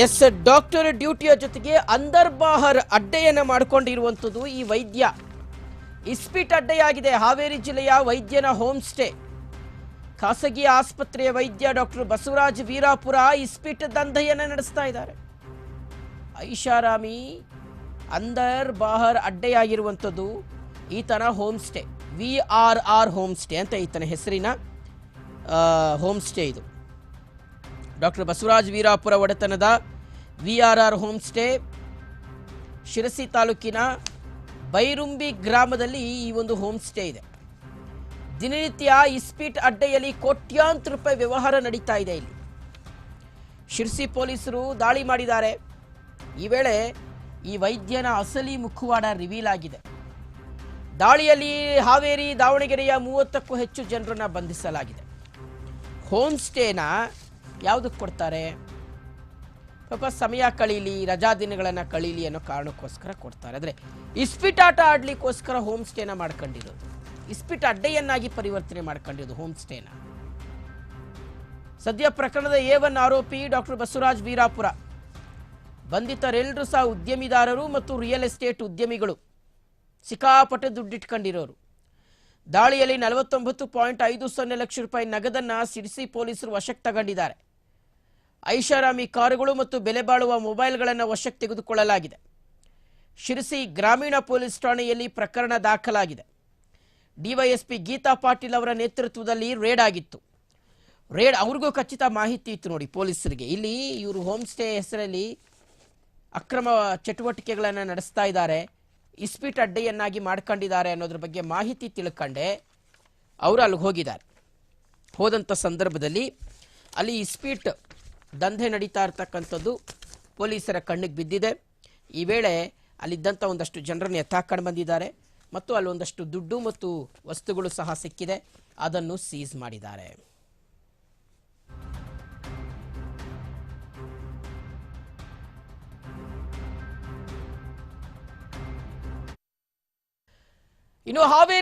S, doctor ಡ್ಯೂಟಿಯ ಜೊತೆಗೆ ಅಂದರ್ಬಾಹರ್ ಅಡ್ಡೆಯನ್ನು ಮಾಡಿಕೊಂಡಿರುವಂಥದ್ದು ಈ ವೈದ್ಯ. ಇಸ್ಪಿಟ್ ಅಡ್ಡೆಯಾಗಿದೆ, ಹಾವೇರಿ ಜಿಲ್ಲೆಯ ವೈದ್ಯನ ಹೋಮ್ ಸ್ಟೇ. ಖಾಸಗಿ ಆಸ್ಪತ್ರೆಯ ವೈದ್ಯ ಡಾಕ್ಟರ್ ಬಸವರಾಜ್ ವೀರಾಪುರ ಇಸ್ಪಿಟ್ ದಂಧೆಯನ್ನು ನಡೆಸ್ತಾ ಇದ್ದಾರೆ. ಐಷಾರಾಮಿ ಅಂದರ್ ಬಾಹರ್ ಅಡ್ಡೆಯಾಗಿರುವಂಥದ್ದು ಈತನ home stay, V R R home stay ಅಂತ ಈತನ ಹೆಸರಿನ ಹೋಮ್ ಸ್ಟೇ ಇದು. ಡಾಕ್ಟರ್ ಬಸವರಾಜ್ ವೀರಾಪುರ ಒಡೆತನದ V R R home stay Sirsi ತಾಲೂಕಿನ ಬೈರುಂಬಿ ಗ್ರಾಮದಲ್ಲಿ ಈ ಒಂದು ಹೋಮ್ ಸ್ಟೇ ಇದೆ. ದಿನನಿತ್ಯ ಇಸ್ಪೀಟ್ ಅಡ್ಡೆಯಲ್ಲಿ ಕೋಟ್ಯಾಂತರ ರೂಪಾಯಿ ವ್ಯವಹಾರ ನಡೀತಾ ಇದೆ ಇಲ್ಲಿ. ಶಿರಸಿ ಪೊಲೀಸರು ದಾಳಿ ಮಾಡಿದ್ದಾರೆ. ಈ ವೇಳೆ ಈ ವೈದ್ಯನ ಅಸಲಿ ಮುಖವಾಡ ರಿವೀಲ್ ಆಗಿದೆ. ದಾಳಿಯಲ್ಲಿ ಹಾವೇರಿ ದಾವಣಗೆರೆಯ ಮೂವತ್ತಕ್ಕೂ ಹೆಚ್ಚು ಜನರನ್ನು ಬಂಧಿಸಲಾಗಿದೆ. ಹೋಮ್ ಸ್ಟೇನ ಯಾವುದಕ್ಕೆ ಕೊಡ್ತಾರೆ? ಪಾಪ ಸಮಯ ಕಳೀಲಿ, ರಜಾ ದಿನಗಳನ್ನು ಕಳೀಲಿ ಅನ್ನೋ ಕಾರಣಕ್ಕೋಸ್ಕರ ಕೊಡ್ತಾರೆ. ಆದರೆ ಇಸ್ಪಿಟ್ ಆಟ ಆಡ್ಲಿಕ್ಕೋಸ್ಕರ ಹೋಮ್ ಸ್ಟೇನ ಮಾಡ್ಕೊಂಡಿರೋದು. ಇಸ್ಪಿಟ್ ಅಡ್ಡೆಯನ್ನಾಗಿ ಪರಿವರ್ತನೆ ಮಾಡ್ಕೊಂಡಿರೋದು ಹೋಮ್ ಸ್ಟೇನ ಸದ್ಯ ಪ್ರಕರಣದ ಎ ಒನ್ ಆರೋಪಿ ಡಾಕ್ಟರ್ ಬಸವರಾಜ್ ವೀರಾಪುರ. ಬಂಧಿತರೆಲ್ಲರೂ ಸಹ ಉದ್ಯಮಿದಾರರು ಮತ್ತು ರಿಯಲ್ ಎಸ್ಟೇಟ್ ಉದ್ಯಮಿಗಳು. ಸಿಕ್ಕಾಪಟ್ಟೆ ದುಡ್ಡಿಟ್ಕೊಂಡಿರೋರು. ದಾಳಿಯಲ್ಲಿ ನಲವತ್ತೊಂಬತ್ತು ಪಾಯಿಂಟ್ ಐದು ಸೊನ್ನೆ ಲಕ್ಷ ರೂಪಾಯಿ ನಗದನ್ನ ಸಿಡಿಸಿ ಪೊಲೀಸರು ವಶಕ್ಕೆ ತಗೊಂಡಿದ್ದಾರೆ. ಐಷಾರಾಮಿ ಕಾರುಗಳು ಮತ್ತು ಬೆಲೆ ಬಾಳುವ ಮೊಬೈಲ್ಗಳನ್ನು ವಶಕ್ಕೆ ತೆಗೆದುಕೊಳ್ಳಲಾಗಿದೆ. ಶಿರಸಿ ಗ್ರಾಮೀಣ ಪೊಲೀಸ್ ಠಾಣೆಯಲ್ಲಿ ಪ್ರಕರಣ ದಾಖಲಾಗಿದೆ. ಡಿವೈಎಸ್ಪಿ ಗೀತಾ ಪಾಟೀಲ್ ಅವರ ನೇತೃತ್ವದಲ್ಲಿ ರೇಡ್ ಆಗಿತ್ತು. ರೇಡ್ ಅವ್ರಿಗೂ ಖಚಿತ ಮಾಹಿತಿ ಇತ್ತು ನೋಡಿ ಪೊಲೀಸರಿಗೆ. ಇಲ್ಲಿ ಇವರು ಹೋಮ್ ಸ್ಟೇ ಹೆಸರಲ್ಲಿ ಅಕ್ರಮ ಚಟುವಟಿಕೆಗಳನ್ನು ನಡೆಸ್ತಾ ಇದ್ದಾರೆ. ಇಸ್ಪಿಟ್ ಅಡ್ಡೆಯನ್ನಾಗಿ ಮಾಡ್ಕೊಂಡಿದ್ದಾರೆ ಅನ್ನೋದ್ರ ಬಗ್ಗೆ ಮಾಹಿತಿ ತಿಳ್ಕೊಂಡೆ. ಅವರು ಅಲ್ಲಿಗೆ ಹೋಗಿದ್ದಾರೆ. ಹೋದಂಥ ಸಂದರ್ಭದಲ್ಲಿ ಅಲ್ಲಿ ಇಸ್ಪೀಟ್ ದಂಧೆ ನಡೀತಾ ಇರ್ತಕ್ಕಂಥದ್ದು ಪೊಲೀಸರ ಕಣ್ಣಿಗೆ ಬಿದ್ದಿದೆ. ಈ ವೇಳೆ ಅಲ್ಲಿದ್ದಂಥ ಒಂದಷ್ಟು ಜನರನ್ನು ಎತ್ತಾಕೊಂಡು ಬಂದಿದ್ದಾರೆ ಮತ್ತು ಅಲ್ಲೊಂದಷ್ಟು ದುಡ್ಡು ಮತ್ತು ವಸ್ತುಗಳು ಸಹ ಸಿಕ್ಕಿದೆ. ಅದನ್ನು ಸೀಸ್ ಮಾಡಿದ್ದಾರೆ. ಇನ್ನು ಹಾವೇರಿ